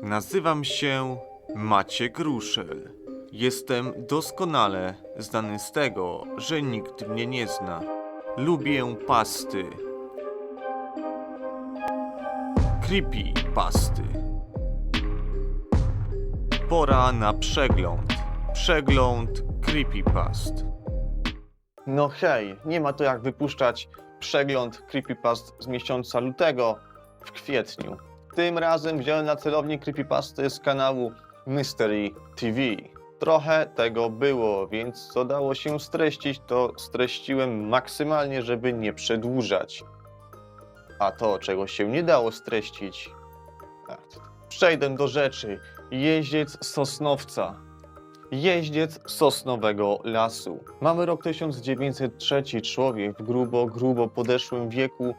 Nazywam się Maciek Ruszel. Jestem doskonale znany z tego, że nikt mnie nie zna. Lubię pasty. Creepy pasty. Pora na przegląd. Przegląd creepypast. No hej, nie ma to jak wypuszczać przegląd creepypast z miesiąca lutego w kwietniu. Tym razem wziąłem na celownik creepypasty z kanału Mystery TV. Trochę tego było, więc co dało się streścić, to streściłem maksymalnie, żeby nie przedłużać. A to, czego się nie dało streścić... Przejdę do rzeczy. Jeździec Sosnowca. Jeździec sosnowego lasu. Mamy rok 1903. Człowiek w grubo, grubo podeszłym wieku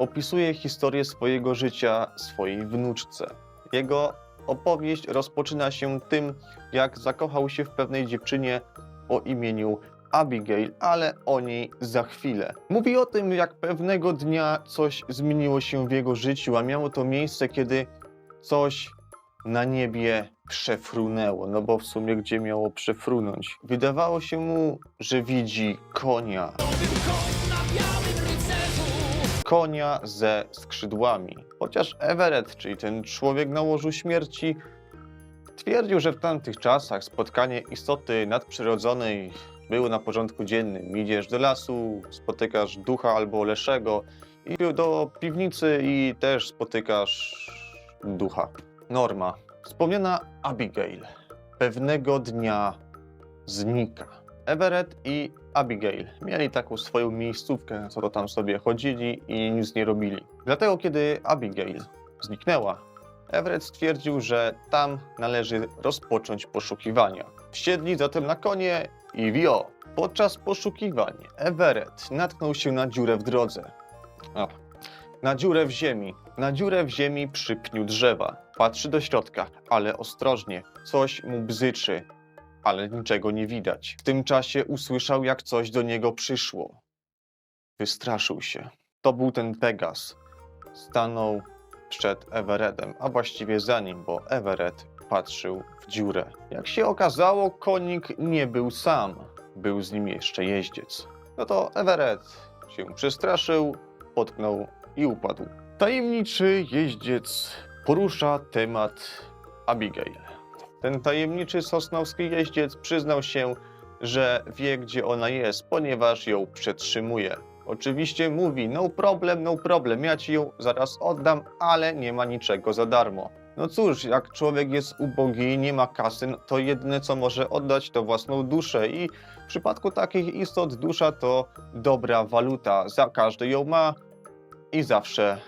opisuje historię swojego życia swojej wnuczce. Jego opowieść rozpoczyna się tym, jak zakochał się w pewnej dziewczynie o imieniu Abigail, ale o niej za chwilę. Mówi o tym, jak pewnego dnia coś zmieniło się w jego życiu, a miało to miejsce, kiedy coś na niebie przefrunęło, no bo w sumie gdzie miało przefrunąć? Wydawało się mu, że widzi konia. Konia ze skrzydłami. Chociaż Everett, czyli ten człowiek na łożu śmierci, twierdził, że w tamtych czasach spotkanie istoty nadprzyrodzonej było na porządku dziennym. Idziesz do lasu, spotykasz ducha albo leszego, i do piwnicy i też spotykasz ducha. Norma. Wspomniana Abigail pewnego dnia znika. Everett i Abigail mieli taką swoją miejscówkę, co to tam sobie chodzili i nic nie robili. Dlatego, kiedy Abigail zniknęła, Everett stwierdził, że tam należy rozpocząć poszukiwania. Wsiedli zatem na konie i wio. Podczas poszukiwań Everett natknął się na dziurę w drodze. O, na dziurę w ziemi. Na dziurę w ziemi przy pniu drzewa. Patrzy do środka, ale ostrożnie. Coś mu bzyczy, ale niczego nie widać. W tym czasie usłyszał, jak coś do niego przyszło. Wystraszył się. To był ten Pegas. Stanął przed Everettem, a właściwie za nim, bo Everett patrzył w dziurę. Jak się okazało, konik nie był sam. Był z nim jeszcze jeździec. No to Everett się przestraszył, potknął i upadł. Tajemniczy jeździec porusza temat Abigail. Ten tajemniczy sosnowski jeździec przyznał się, że wie, gdzie ona jest, ponieważ ją przetrzymuje. Oczywiście mówi: No problem, no problem, ja ci ją zaraz oddam, ale nie ma niczego za darmo. No cóż, jak człowiek jest ubogi i nie ma kasy, no to jedyne co może oddać to własną duszę i w przypadku takich istot dusza to dobra waluta. Za każdy ją ma i zawsze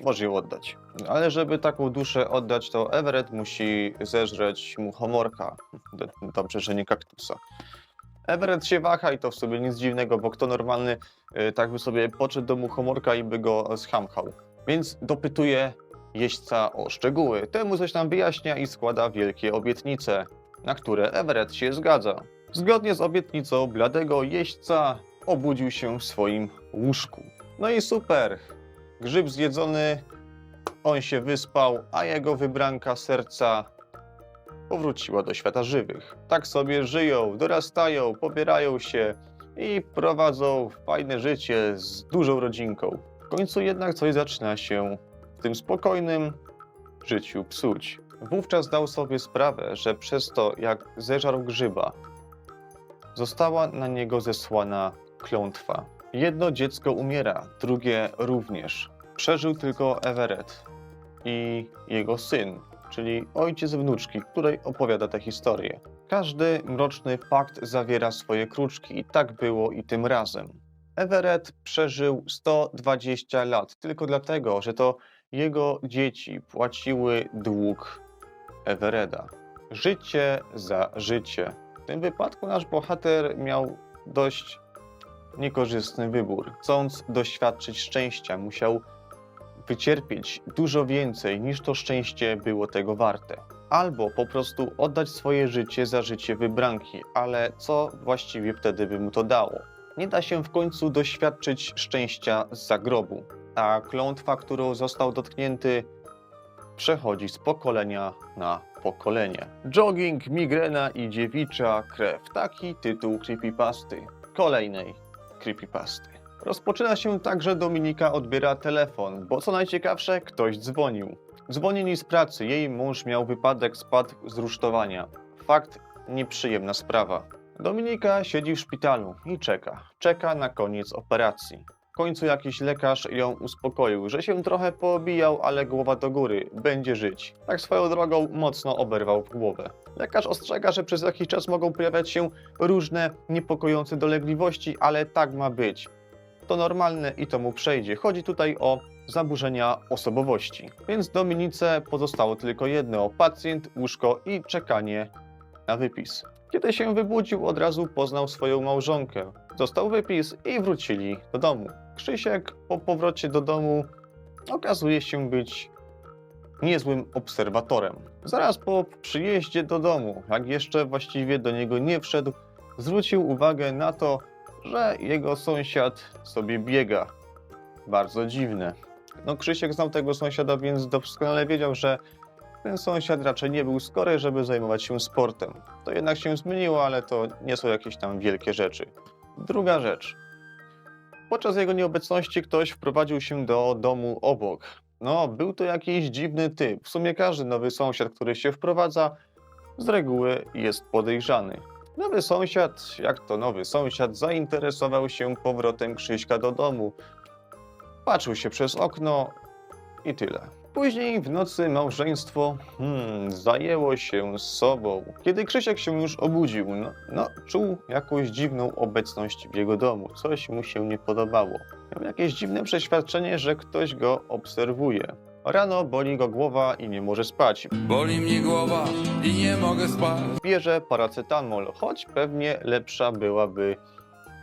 może ją oddać. Ale żeby taką duszę oddać, to Everett musi zeżreć mu homorka. Dobrze, że nie kaktusa. Everett się waha i to w sobie nic dziwnego, bo kto normalny y, tak by sobie podszedł do mu homorka i by go schamchał. Więc dopytuje jeźdźca o szczegóły. Temu coś tam wyjaśnia i składa wielkie obietnice, na które Everett się zgadza. Zgodnie z obietnicą bladego jeźdźca obudził się w swoim łóżku. No i super. Grzyb zjedzony, on się wyspał, a jego wybranka serca powróciła do świata żywych. Tak sobie żyją, dorastają, pobierają się i prowadzą fajne życie z dużą rodzinką. W końcu jednak coś zaczyna się w tym spokojnym życiu psuć. Wówczas dał sobie sprawę, że przez to, jak zeżarł grzyba, została na niego zesłana klątwa. Jedno dziecko umiera, drugie również. Przeżył tylko Everett i jego syn, czyli ojciec wnuczki, której opowiada tę historię. Każdy mroczny fakt zawiera swoje kruczki i tak było i tym razem. Everett przeżył 120 lat tylko dlatego, że to jego dzieci płaciły dług Everetta. Życie za życie. W tym wypadku nasz bohater miał dość niekorzystny wybór. Chcąc doświadczyć szczęścia, musiał wycierpieć dużo więcej niż to szczęście było tego warte. Albo po prostu oddać swoje życie za życie wybranki, ale co właściwie wtedy by mu to dało? Nie da się w końcu doświadczyć szczęścia z zagrobu, a klątwa, którą został dotknięty, przechodzi z pokolenia na pokolenie. Jogging, migrena i dziewicza krew. Taki tytuł creepypasty. Kolejnej creepypasty. Rozpoczyna się tak, że Dominika odbiera telefon, bo co najciekawsze, ktoś dzwonił. Dzwonili z pracy, jej mąż miał wypadek, spadł z rusztowania. Fakt, nieprzyjemna sprawa. Dominika siedzi w szpitalu i czeka. Czeka na koniec operacji. Końcu jakiś lekarz ją uspokoił, że się trochę poobijał, ale głowa do góry, będzie żyć. Tak swoją drogą mocno oberwał głowę. Lekarz ostrzega, że przez jakiś czas mogą pojawiać się różne niepokojące dolegliwości, ale tak ma być. To normalne i to mu przejdzie. Chodzi tutaj o zaburzenia osobowości. Więc Dominice pozostało tylko jedno: pacjent, łóżko i czekanie na wypis. Kiedy się wybudził, od razu poznał swoją małżonkę. Dostał wypis i wrócili do domu. Krzysiek po powrocie do domu okazuje się być niezłym obserwatorem. Zaraz po przyjeździe do domu, jak jeszcze właściwie do niego nie wszedł, zwrócił uwagę na to, że jego sąsiad sobie biega. Bardzo dziwne. No Krzysiek znał tego sąsiada, więc doskonale wiedział, że ten sąsiad raczej nie był skory, żeby zajmować się sportem. To jednak się zmieniło, ale to nie są jakieś tam wielkie rzeczy. Druga rzecz. Podczas jego nieobecności ktoś wprowadził się do domu obok. No, był to jakiś dziwny typ. W sumie każdy nowy sąsiad, który się wprowadza, z reguły jest podejrzany. Nowy sąsiad, jak to nowy sąsiad, zainteresował się powrotem Krzyśka do domu. Patrzył się przez okno i tyle. Później w nocy małżeństwo hmm, zajęło się sobą. Kiedy Krzysiek się już obudził, no, no, czuł jakąś dziwną obecność w jego domu. Coś mu się nie podobało. Miał jakieś dziwne przeświadczenie, że ktoś go obserwuje. Rano boli go głowa i nie może spać. Boli mnie głowa i nie mogę spać. Bierze paracetamol, choć pewnie lepsza byłaby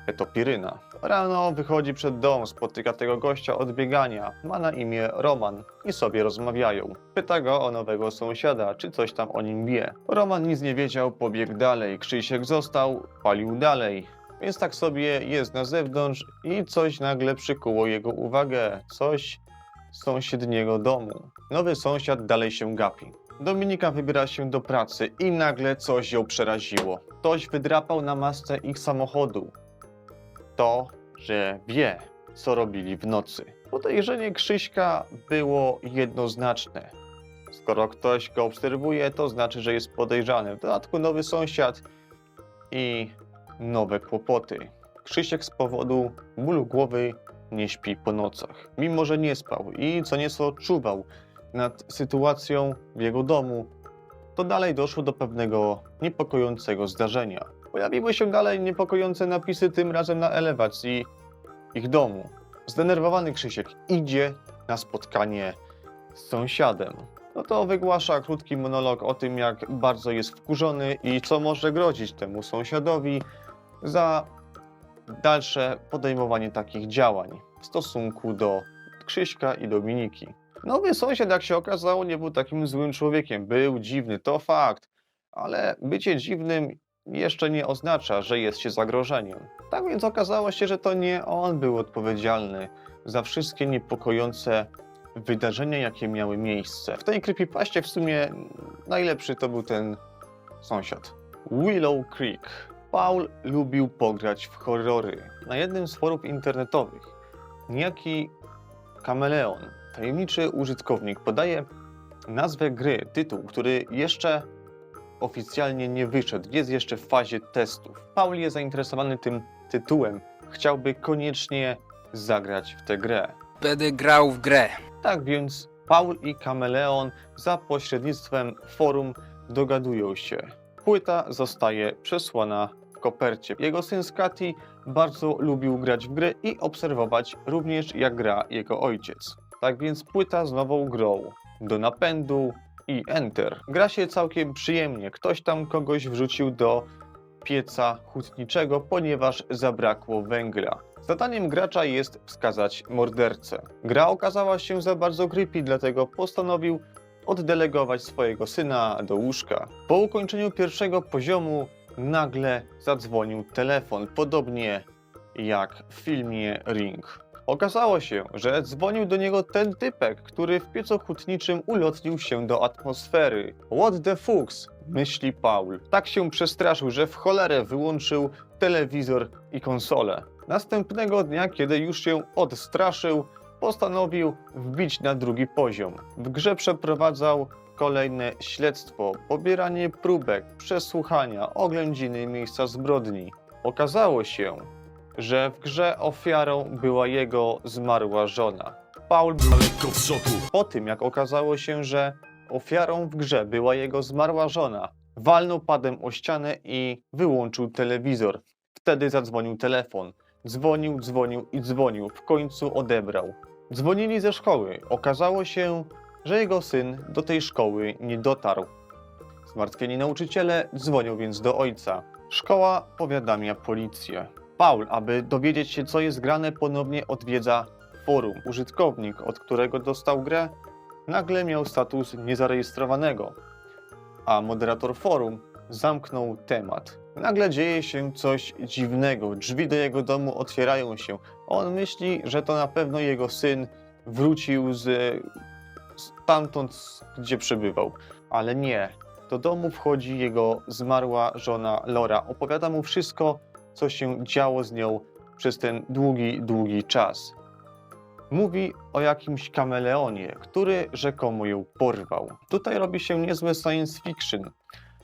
etopiryna. Rano wychodzi przed dom, spotyka tego gościa od biegania. Ma na imię Roman i sobie rozmawiają. Pyta go o nowego sąsiada, czy coś tam o nim wie. Roman nic nie wiedział, pobiegł dalej. Krzysiek został, palił dalej. Więc tak sobie jest na zewnątrz i coś nagle przykuło jego uwagę. Coś z sąsiedniego domu. Nowy sąsiad dalej się gapi. Dominika wybiera się do pracy i nagle coś ją przeraziło. Ktoś wydrapał na masce ich samochodu. To, że wie, co robili w nocy. Podejrzenie Krzyśka było jednoznaczne. Skoro ktoś go obserwuje, to znaczy, że jest podejrzany. W dodatku nowy sąsiad i nowe kłopoty. Krzysiek z powodu bólu głowy nie śpi po nocach. Mimo, że nie spał i co nieco czuwał nad sytuacją w jego domu, to dalej doszło do pewnego niepokojącego zdarzenia. Pojawiły się dalej niepokojące napisy, tym razem na elewacji ich domu. Zdenerwowany Krzysiek idzie na spotkanie z sąsiadem. No to wygłasza krótki monolog o tym, jak bardzo jest wkurzony i co może grozić temu sąsiadowi za dalsze podejmowanie takich działań w stosunku do Krzyśka i Dominiki. Nowy sąsiad, jak się okazało, nie był takim złym człowiekiem. Był dziwny, to fakt, ale bycie dziwnym jeszcze nie oznacza, że jest się zagrożeniem. Tak więc okazało się, że to nie on był odpowiedzialny za wszystkie niepokojące wydarzenia, jakie miały miejsce. W tej creepypaście w sumie najlepszy to był ten sąsiad. Willow Creek. Paul lubił pograć w horrory. Na jednym z forów internetowych niejaki kameleon, tajemniczy użytkownik, podaje nazwę gry, tytuł, który jeszcze oficjalnie nie wyszedł, jest jeszcze w fazie testów. Paul jest zainteresowany tym tytułem, chciałby koniecznie zagrać w tę grę. Będę grał w grę. Tak więc Paul i Kameleon za pośrednictwem forum dogadują się. Płyta zostaje przesłana w kopercie. Jego syn Skati bardzo lubił grać w gry i obserwować również jak gra jego ojciec. Tak więc płyta z nową grą do napędu i enter. Gra się całkiem przyjemnie. Ktoś tam kogoś wrzucił do pieca hutniczego, ponieważ zabrakło węgla. Zadaniem gracza jest wskazać mordercę. Gra okazała się za bardzo creepy, dlatego postanowił oddelegować swojego syna do łóżka. Po ukończeniu pierwszego poziomu nagle zadzwonił telefon, podobnie jak w filmie Ring. Okazało się, że dzwonił do niego ten typek, który w piecu hutniczym ulotnił się do atmosfery. What the fucks? myśli Paul. Tak się przestraszył, że w cholerę wyłączył telewizor i konsolę. Następnego dnia, kiedy już się odstraszył, postanowił wbić na drugi poziom. W grze przeprowadzał kolejne śledztwo, pobieranie próbek, przesłuchania, oględziny miejsca zbrodni. Okazało się, że w grze ofiarą była jego zmarła żona. Paul był lekko w szoku. po tym, jak okazało się, że ofiarą w grze była jego zmarła żona, walnął padem o ścianę i wyłączył telewizor. Wtedy zadzwonił telefon. Dzwonił, dzwonił i dzwonił. W końcu odebrał. Dzwonili ze szkoły. Okazało się, że jego syn do tej szkoły nie dotarł. Zmartwieni nauczyciele dzwonią więc do ojca. Szkoła powiadamia policję. Paul, aby dowiedzieć się, co jest grane, ponownie odwiedza forum. Użytkownik, od którego dostał grę, nagle miał status niezarejestrowanego, a moderator forum zamknął temat. Nagle dzieje się coś dziwnego. Drzwi do jego domu otwierają się. On myśli, że to na pewno jego syn wrócił z stamtąd, gdzie przebywał. Ale nie. Do domu wchodzi jego zmarła żona Laura. Opowiada mu wszystko, co się działo z nią przez ten długi, długi czas. Mówi o jakimś kameleonie, który rzekomo ją porwał. Tutaj robi się niezłe science fiction.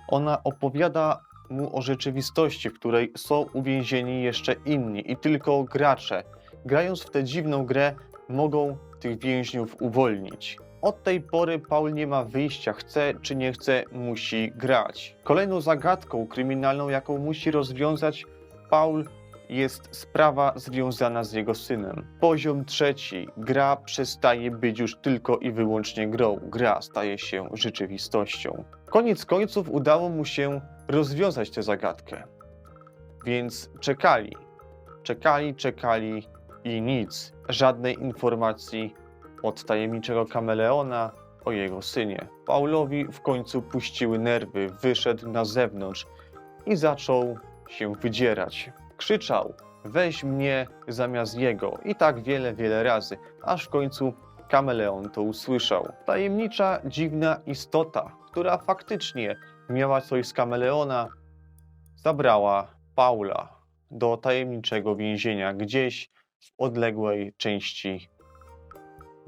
Ona opowiada mu o rzeczywistości, w której są uwięzieni jeszcze inni i tylko gracze, grając w tę dziwną grę, mogą tych więźniów uwolnić. Od tej pory Paul nie ma wyjścia, chce czy nie chce, musi grać. Kolejną zagadką kryminalną, jaką musi rozwiązać Paul, jest sprawa związana z jego synem. Poziom trzeci. Gra przestaje być już tylko i wyłącznie grą. Gra staje się rzeczywistością. Koniec końców udało mu się rozwiązać tę zagadkę. Więc czekali. Czekali, czekali i nic. Żadnej informacji od tajemniczego kameleona o jego synie. Paulowi w końcu puściły nerwy, wyszedł na zewnątrz i zaczął się wydzierać. Krzyczał: Weź mnie zamiast jego i tak wiele, wiele razy, aż w końcu kameleon to usłyszał. Tajemnicza, dziwna istota, która faktycznie miała coś z kameleona, zabrała Paula do tajemniczego więzienia gdzieś w odległej części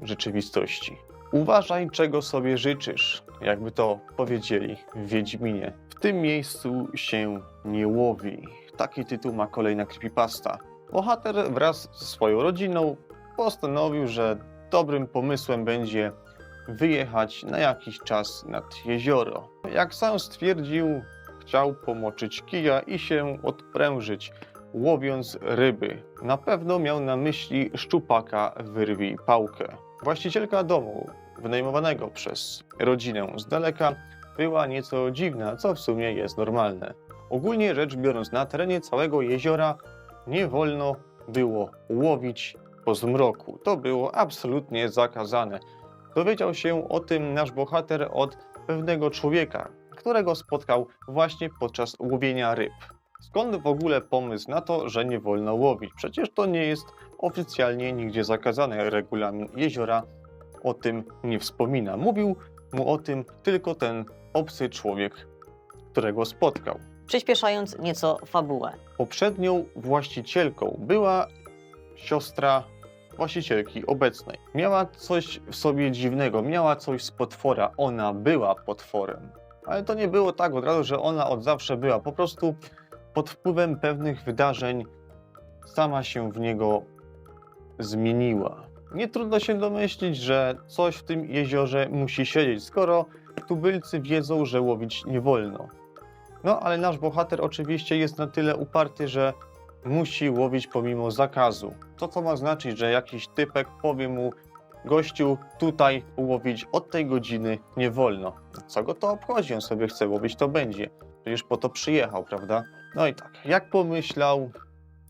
rzeczywistości. Uważaj, czego sobie życzysz, jakby to powiedzieli w Wiedźminie. Tym miejscu się nie łowi. Taki tytuł ma kolejna creepypasta. Bohater wraz ze swoją rodziną postanowił, że dobrym pomysłem będzie wyjechać na jakiś czas nad jezioro. Jak sam stwierdził, chciał pomoczyć kija i się odprężyć, łowiąc ryby. Na pewno miał na myśli szczupaka wyrwij pałkę. Właścicielka domu, wynajmowanego przez rodzinę z daleka, była nieco dziwna, co w sumie jest normalne. Ogólnie rzecz biorąc, na terenie całego jeziora nie wolno było łowić po zmroku. To było absolutnie zakazane. Dowiedział się o tym nasz bohater od pewnego człowieka, którego spotkał właśnie podczas łowienia ryb. Skąd w ogóle pomysł na to, że nie wolno łowić? Przecież to nie jest oficjalnie nigdzie zakazane. Regulamin jeziora o tym nie wspomina. Mówił mu o tym tylko ten obcy człowiek, którego spotkał. Przyspieszając nieco fabułę. Poprzednią właścicielką była siostra właścicielki obecnej. Miała coś w sobie dziwnego, miała coś z potwora. Ona była potworem. Ale to nie było tak od razu, że ona od zawsze była. Po prostu pod wpływem pewnych wydarzeń sama się w niego zmieniła. Nie trudno się domyślić, że coś w tym jeziorze musi siedzieć, skoro tubylcy wiedzą, że łowić nie wolno. No, ale nasz bohater oczywiście jest na tyle uparty, że musi łowić pomimo zakazu. To co ma znaczyć, że jakiś typek powie mu gościu, tutaj łowić od tej godziny nie wolno. Co go to obchodzi? On sobie chce łowić, to będzie. Przecież po to przyjechał, prawda? No i tak, jak pomyślał,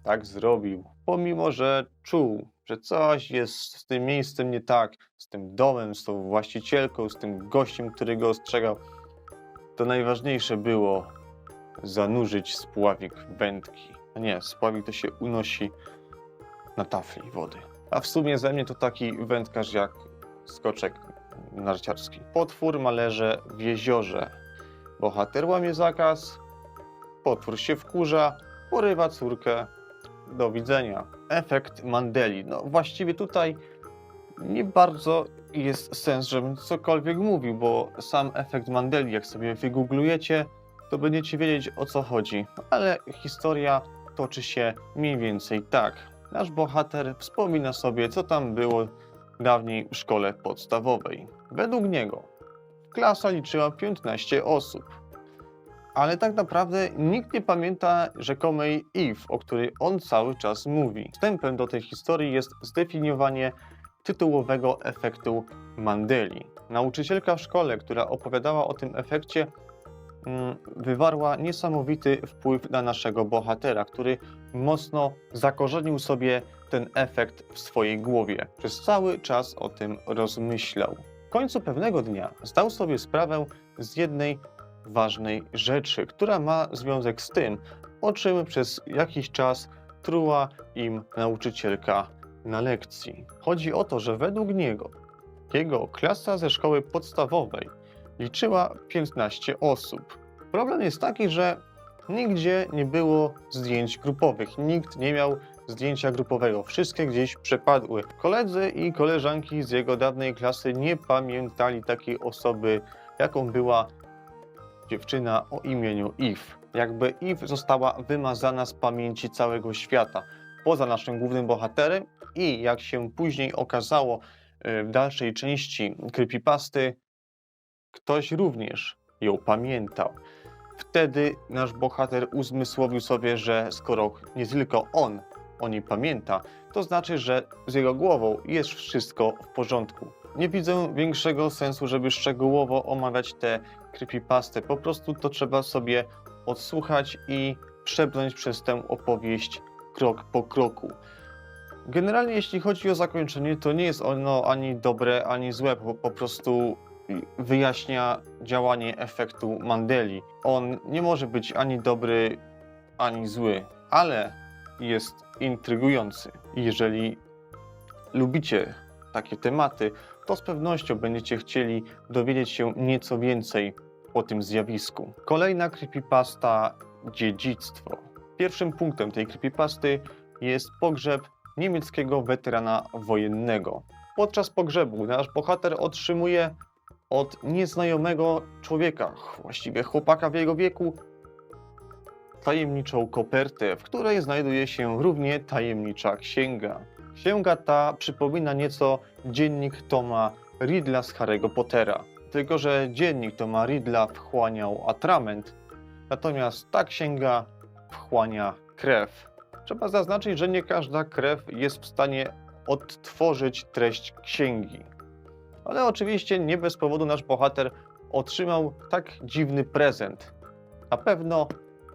tak zrobił. Pomimo, że czuł, że coś jest z tym miejscem nie tak, z tym domem, z tą właścicielką, z tym gościem, który go ostrzegał, to najważniejsze było zanurzyć spławik wędki. No nie, spławik to się unosi na tafli wody. A w sumie ze mnie to taki wędkarz jak skoczek narciarski. Potwór malerze w jeziorze. Bohater łamie zakaz, potwór się wkurza, porywa córkę. Do widzenia. Efekt Mandeli. No właściwie tutaj nie bardzo jest sens, żebym cokolwiek mówił, bo sam efekt Mandeli, jak sobie wygooglujecie, to będziecie wiedzieć o co chodzi. Ale historia toczy się mniej więcej tak. Nasz bohater wspomina sobie, co tam było dawniej w szkole podstawowej. Według niego klasa liczyła 15 osób. Ale tak naprawdę nikt nie pamięta rzekomej Eve, o której on cały czas mówi. Wstępem do tej historii jest zdefiniowanie tytułowego efektu Mandeli. Nauczycielka w szkole, która opowiadała o tym efekcie, mm, wywarła niesamowity wpływ na naszego bohatera, który mocno zakorzenił sobie ten efekt w swojej głowie. Przez cały czas o tym rozmyślał. W końcu pewnego dnia zdał sobie sprawę z jednej ważnej rzeczy, która ma związek z tym, o czym przez jakiś czas truła im nauczycielka na lekcji. Chodzi o to, że według niego jego klasa ze szkoły podstawowej liczyła 15 osób. Problem jest taki, że nigdzie nie było zdjęć grupowych, nikt nie miał zdjęcia grupowego, wszystkie gdzieś przepadły. Koledzy i koleżanki z jego dawnej klasy nie pamiętali takiej osoby, jaką była dziewczyna o imieniu Eve. Jakby Eve została wymazana z pamięci całego świata, poza naszym głównym bohaterem i jak się później okazało y, w dalszej części creepypasty, ktoś również ją pamiętał. Wtedy nasz bohater uzmysłowił sobie, że skoro nie tylko on o niej pamięta, to znaczy, że z jego głową jest wszystko w porządku. Nie widzę większego sensu, żeby szczegółowo omawiać te creepypasty. Po prostu to trzeba sobie odsłuchać i przebrnąć przez tę opowieść krok po kroku. Generalnie jeśli chodzi o zakończenie, to nie jest ono ani dobre, ani złe, po, po prostu wyjaśnia działanie efektu Mandeli. On nie może być ani dobry, ani zły, ale jest intrygujący. Jeżeli lubicie takie tematy, to z pewnością będziecie chcieli dowiedzieć się nieco więcej o tym zjawisku. Kolejna creepypasta dziedzictwo. Pierwszym punktem tej creepypasty jest pogrzeb niemieckiego weterana wojennego. Podczas pogrzebu nasz bohater otrzymuje od nieznajomego człowieka, właściwie chłopaka w jego wieku, tajemniczą kopertę, w której znajduje się równie tajemnicza księga. Księga ta przypomina nieco dziennik Toma Ridla z Harry'ego Pottera. Tylko, że dziennik Toma Ridla wchłaniał atrament, natomiast ta księga wchłania krew. Trzeba zaznaczyć, że nie każda krew jest w stanie odtworzyć treść księgi. Ale oczywiście nie bez powodu nasz bohater otrzymał tak dziwny prezent. Na pewno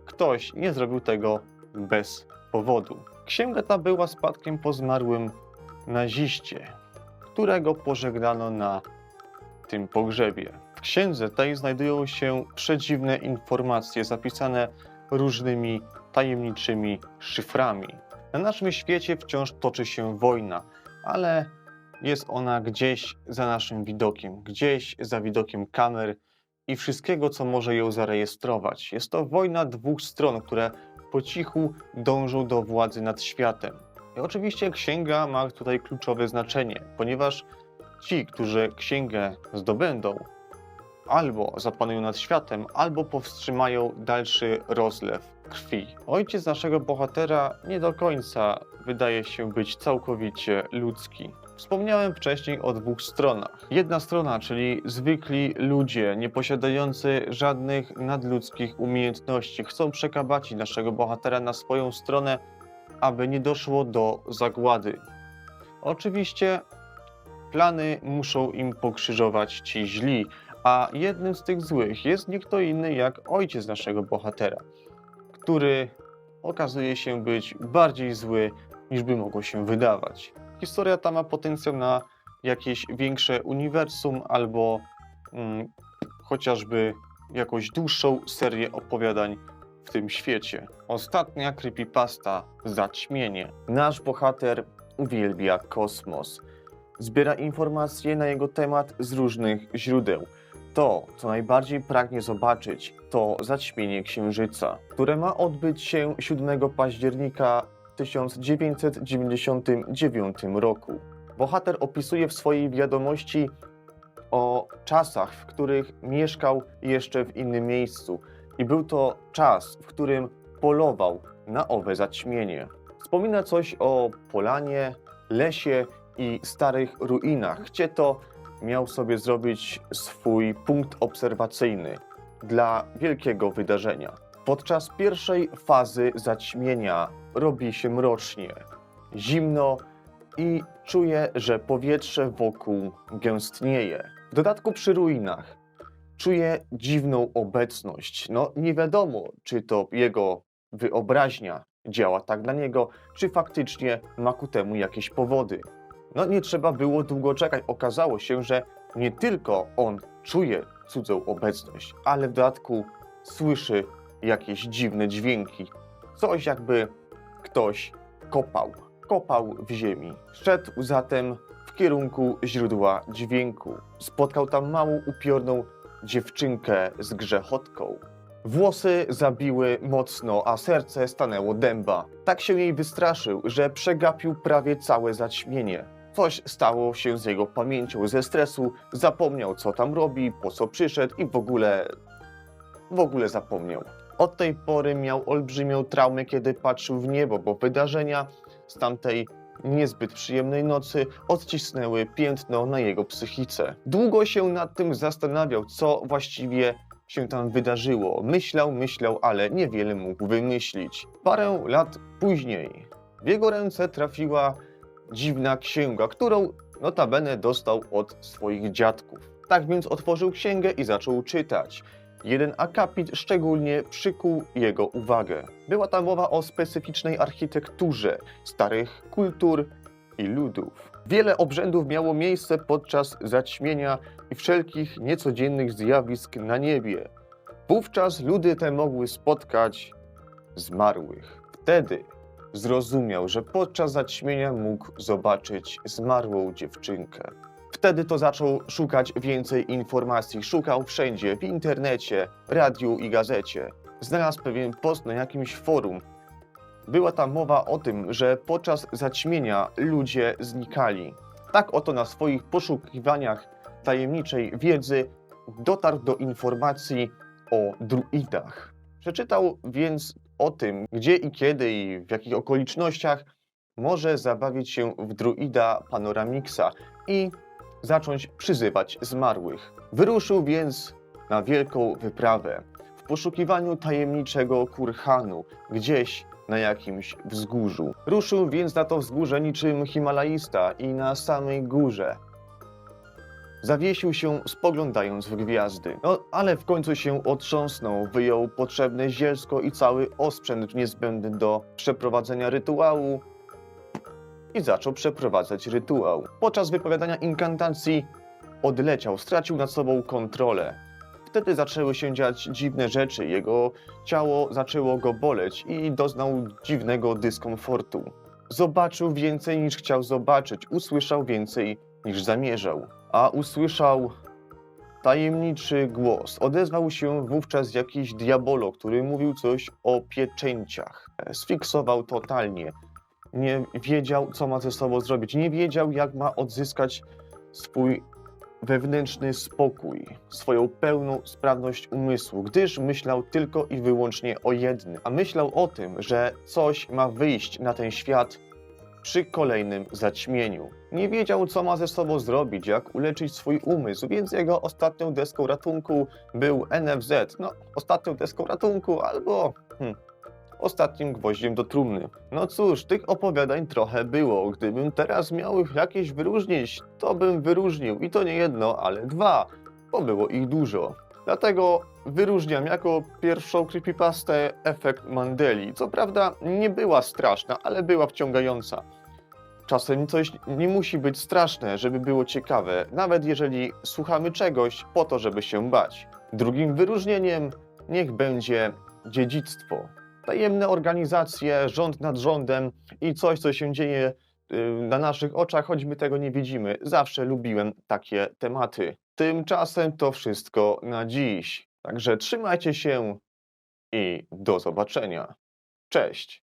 ktoś nie zrobił tego bez powodu. Księga ta była spadkiem po zmarłym naziście, którego pożegnano na tym pogrzebie. W księdze tej znajdują się przedziwne informacje zapisane różnymi tajemniczymi szyframi. Na naszym świecie wciąż toczy się wojna, ale jest ona gdzieś za naszym widokiem, gdzieś za widokiem kamer i wszystkiego, co może ją zarejestrować. Jest to wojna dwóch stron, które po cichu dążą do władzy nad światem. I oczywiście księga ma tutaj kluczowe znaczenie, ponieważ ci, którzy księgę zdobędą, albo zapanują nad światem, albo powstrzymają dalszy rozlew krwi. Ojciec naszego bohatera nie do końca wydaje się być całkowicie ludzki. Wspomniałem wcześniej o dwóch stronach. Jedna strona, czyli zwykli ludzie, nie posiadający żadnych nadludzkich umiejętności, chcą przekabacić naszego bohatera na swoją stronę, aby nie doszło do zagłady. Oczywiście plany muszą im pokrzyżować ci źli, a jednym z tych złych jest nie kto inny jak ojciec naszego bohatera, który okazuje się być bardziej zły niż by mogło się wydawać. Historia ta ma potencjał na jakieś większe uniwersum albo mm, chociażby jakąś dłuższą serię opowiadań w tym świecie. Ostatnia creepypasta Zaćmienie. Nasz bohater uwielbia kosmos. Zbiera informacje na jego temat z różnych źródeł. To, co najbardziej pragnie zobaczyć, to zaćmienie Księżyca, które ma odbyć się 7 października 1999 roku. Bohater opisuje w swojej wiadomości o czasach, w których mieszkał jeszcze w innym miejscu. I był to czas, w którym polował na owe zaćmienie. Wspomina coś o polanie, lesie i starych ruinach, gdzie to miał sobie zrobić swój punkt obserwacyjny dla wielkiego wydarzenia. Podczas pierwszej fazy zaćmienia robi się mrocznie, zimno i czuje, że powietrze wokół gęstnieje. W dodatku przy ruinach czuje dziwną obecność. No nie wiadomo, czy to jego wyobraźnia działa tak dla niego, czy faktycznie ma ku temu jakieś powody. No nie trzeba było długo czekać. Okazało się, że nie tylko on czuje cudzą obecność, ale w dodatku słyszy jakieś dziwne dźwięki. Coś jakby ktoś kopał, kopał w ziemi. Szedł zatem w kierunku źródła dźwięku. Spotkał tam małą, upiorną dziewczynkę z grzechotką. Włosy zabiły mocno, a serce stanęło dęba. Tak się jej wystraszył, że przegapił prawie całe zaćmienie. Coś stało się z jego pamięcią ze stresu, zapomniał co tam robi, po co przyszedł i w ogóle. w ogóle zapomniał. Od tej pory miał olbrzymią traumę, kiedy patrzył w niebo, bo wydarzenia z tamtej niezbyt przyjemnej nocy odcisnęły piętno na jego psychice. Długo się nad tym zastanawiał, co właściwie się tam wydarzyło. Myślał, myślał, ale niewiele mógł wymyślić. Parę lat później w jego ręce trafiła dziwna księga, którą notabene dostał od swoich dziadków. Tak więc otworzył księgę i zaczął czytać. Jeden akapit szczególnie przykuł jego uwagę. Była tam mowa o specyficznej architekturze starych kultur i ludów. Wiele obrzędów miało miejsce podczas zaćmienia i wszelkich niecodziennych zjawisk na niebie. Wówczas ludy te mogły spotkać zmarłych. Wtedy zrozumiał, że podczas zaćmienia mógł zobaczyć zmarłą dziewczynkę. Wtedy to zaczął szukać więcej informacji. Szukał wszędzie, w internecie, radiu i gazecie. Znalazł pewien post na jakimś forum. Była tam mowa o tym, że podczas zaćmienia ludzie znikali. Tak oto na swoich poszukiwaniach tajemniczej wiedzy dotarł do informacji o druidach. Przeczytał więc o tym, gdzie i kiedy i w jakich okolicznościach może zabawić się w druida Panoramixa i zacząć przyzywać zmarłych. Wyruszył więc na wielką wyprawę w poszukiwaniu tajemniczego kurhanu gdzieś na jakimś wzgórzu. Ruszył więc na to wzgórze niczym Himalajista i na samej górze Zawiesił się, spoglądając w gwiazdy. No, ale w końcu się otrząsnął, wyjął potrzebne zielsko i cały osprzęt niezbędny do przeprowadzenia rytuału i zaczął przeprowadzać rytuał. Podczas wypowiadania inkantacji odleciał, stracił nad sobą kontrolę. Wtedy zaczęły się dziać dziwne rzeczy, jego ciało zaczęło go boleć i doznał dziwnego dyskomfortu. Zobaczył więcej niż chciał zobaczyć, usłyszał więcej niż zamierzał a usłyszał tajemniczy głos. Odezwał się wówczas jakiś diabolo, który mówił coś o pieczęciach. Sfiksował totalnie. Nie wiedział, co ma ze sobą zrobić. Nie wiedział, jak ma odzyskać swój wewnętrzny spokój, swoją pełną sprawność umysłu, gdyż myślał tylko i wyłącznie o jednym. A myślał o tym, że coś ma wyjść na ten świat przy kolejnym zaćmieniu. Nie wiedział, co ma ze sobą zrobić, jak uleczyć swój umysł, więc jego ostatnią deską ratunku był NFZ. No, ostatnią deską ratunku albo hmm, ostatnim gwoździem do trumny. No cóż, tych opowiadań trochę było. Gdybym teraz miał jakieś wyróżnić, to bym wyróżnił i to nie jedno, ale dwa, bo było ich dużo. Dlatego wyróżniam jako pierwszą creepypastę efekt Mandeli. Co prawda nie była straszna, ale była wciągająca. Czasem coś nie musi być straszne, żeby było ciekawe, nawet jeżeli słuchamy czegoś po to, żeby się bać. Drugim wyróżnieniem niech będzie dziedzictwo. Tajemne organizacje, rząd nad rządem i coś, co się dzieje y, na naszych oczach, choć my tego nie widzimy. Zawsze lubiłem takie tematy. Tymczasem to wszystko na dziś. Także trzymajcie się i do zobaczenia. Cześć.